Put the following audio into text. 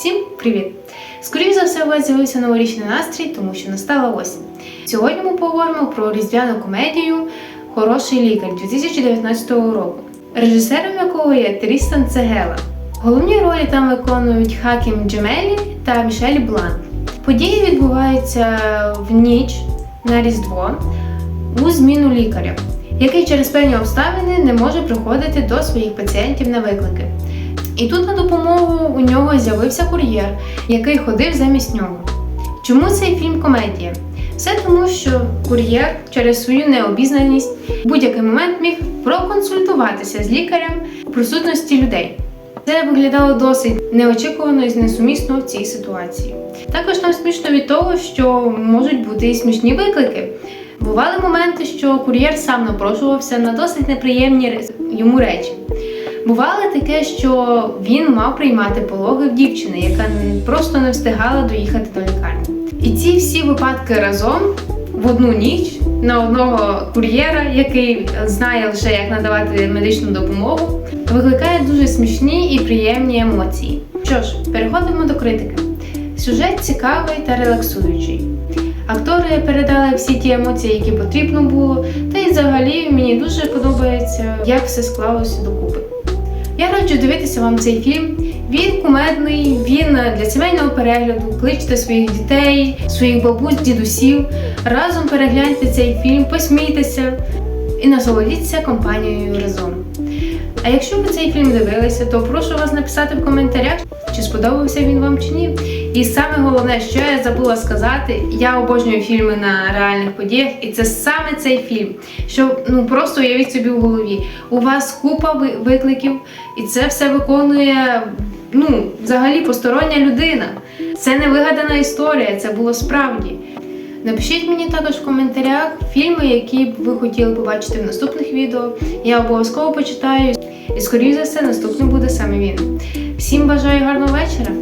Всім привіт! Скоріше за все, у вас з'явився новорічний настрій, тому що настала осінь. Сьогодні ми поговоримо про різдвяну комедію Хороший лікар 2019 року, режисером якого є Трістан Цегела. Головні ролі там виконують Хакім Джемелі та Мішель Блан. Події відбуваються в ніч на Різдво у зміну лікаря, який через певні обставини не може приходити до своїх пацієнтів на виклики. І тут на допомогу у нього з'явився кур'єр, який ходив замість нього. Чому цей фільм комедія? Все тому, що кур'єр через свою необізнаність в будь-який момент міг проконсультуватися з лікарем у присутності людей. Це виглядало досить неочікувано і несумісно в цій ситуації. Також нам смішно від того, що можуть бути і смішні виклики. Бували моменти, що кур'єр сам напрошувався на досить неприємні йому речі. Бувало таке, що він мав приймати пологи в дівчини, яка просто не встигала доїхати до лікарні. І ці всі випадки разом в одну ніч на одного кур'єра, який знає лише як надавати медичну допомогу, викликає дуже смішні і приємні емоції. Що ж, переходимо до критики. Сюжет цікавий та релаксуючий. Актори передали всі ті емоції, які потрібно було, та й взагалі мені дуже подобається, як все склалося докупи. Я раджу дивитися вам цей фільм. Він кумедний, він для сімейного перегляду. Кличте своїх дітей, своїх бабусь, дідусів. Разом перегляньте цей фільм, посмійтеся і насолодіться компанією разом. А якщо ви цей фільм дивилися, то прошу вас написати в коментарях, чи сподобався він вам чи ні. І саме головне, що я забула сказати, я обожнюю фільми на реальних подіях, і це саме цей фільм. Що ну просто уявіть собі в голові. У вас купа викликів, і це все виконує ну, взагалі постороння людина. Це не вигадана історія, це було справді. Напишіть мені також в коментарях фільми, які б ви хотіли побачити в наступних відео. Я обов'язково почитаю. І скоріше за все, наступним буде саме він. Всім бажаю гарного вечора!